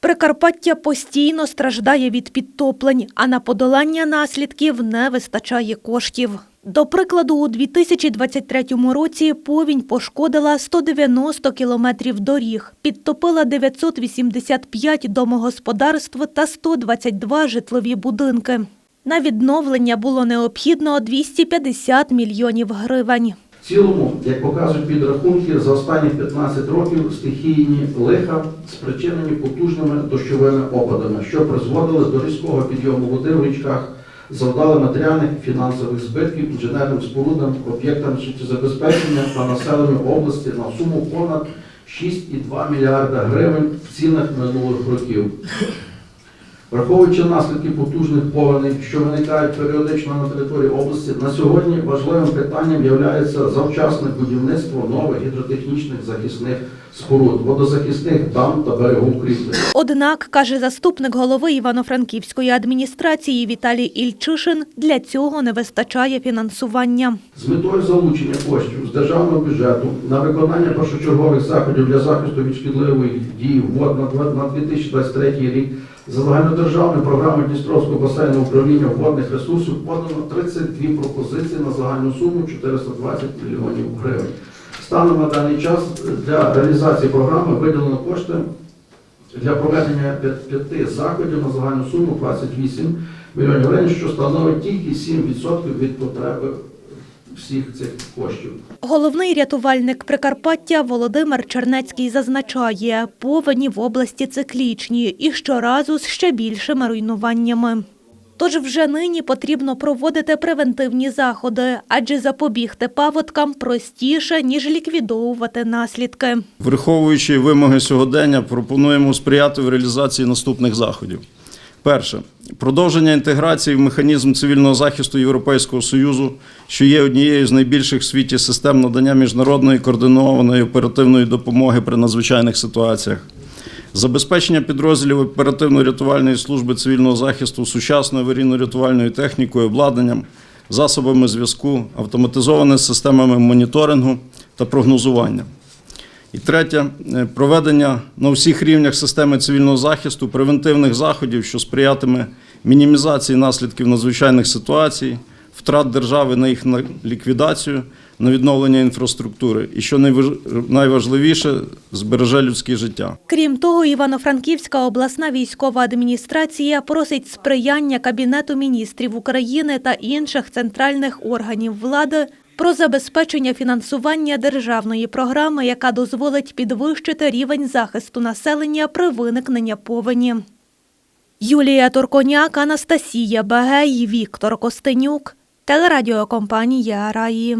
Прикарпаття постійно страждає від підтоплень, а на подолання наслідків не вистачає коштів. До прикладу, у 2023 році повінь пошкодила 190 кілометрів доріг, підтопила 985 домогосподарств та 122 житлові будинки. На відновлення було необхідно 250 мільйонів гривень. В цілому, як показують підрахунки, за останні 15 років стихійні лиха спричинені потужними дощовими опадами, що призводили до різкого підйому води в річках, завдали матеріальних і фінансових збитків інженерним спорудам, об'єктам життєзабезпечення та населенню області на суму понад 6,2 мільярда гривень в цінах минулих років. Враховуючи наслідки потужних повеней, що виникають періодично на території області, на сьогодні важливим питанням є завчасне будівництво нових гідротехнічних захисних споруд, водозахисних дам та берегоукріплень. Однак, каже заступник голови Івано-Франківської адміністрації Віталій Ільчишин, для цього не вистачає фінансування. З метою залучення коштів з державного бюджету на виконання першочергових заходів для захисту від шкідливих дій вод на 2023 рік за загальнодержавною програмою Дністровського басейну управління водних ресурсів подано 32 пропозиції на загальну суму 420 мільйонів гривень. Станом на даний час для реалізації програми виділено кошти для проведення п'ят- п'яти заходів на загальну суму 28 мільйонів гривень, що становить тільки 7% від потреби всіх цих коштів. Головний рятувальник Прикарпаття Володимир Чернецький зазначає, повені в області циклічні і щоразу з ще більшими руйнуваннями. Тож вже нині потрібно проводити превентивні заходи, адже запобігти паводкам простіше, ніж ліквідовувати наслідки. Враховуючи вимоги сьогодення, пропонуємо сприяти в реалізації наступних заходів. Перше продовження інтеграції в механізм цивільного захисту Європейського Союзу, що є однією з найбільших в світі систем надання міжнародної координованої оперативної допомоги при надзвичайних ситуаціях. Забезпечення підрозділів оперативно-рятувальної служби цивільного захисту сучасною аварійно-рятувальною технікою, обладнанням, засобами зв'язку, автоматизованими системами моніторингу та прогнозування. І третє е, проведення на всіх рівнях системи цивільного захисту превентивних заходів, що сприятиме мінімізації наслідків надзвичайних ситуацій, втрат держави на їх ліквідацію, на відновлення інфраструктури, і що найваж- найважливіше збереже людське життя. Крім того, Івано-Франківська обласна військова адміністрація просить сприяння Кабінету міністрів України та інших центральних органів влади про забезпечення фінансування державної програми, яка дозволить підвищити рівень захисту населення при виникненні повені. Юлія Турконяк, Анастасія Багей, Віктор Костенюк, телерадіокомпанія Раї.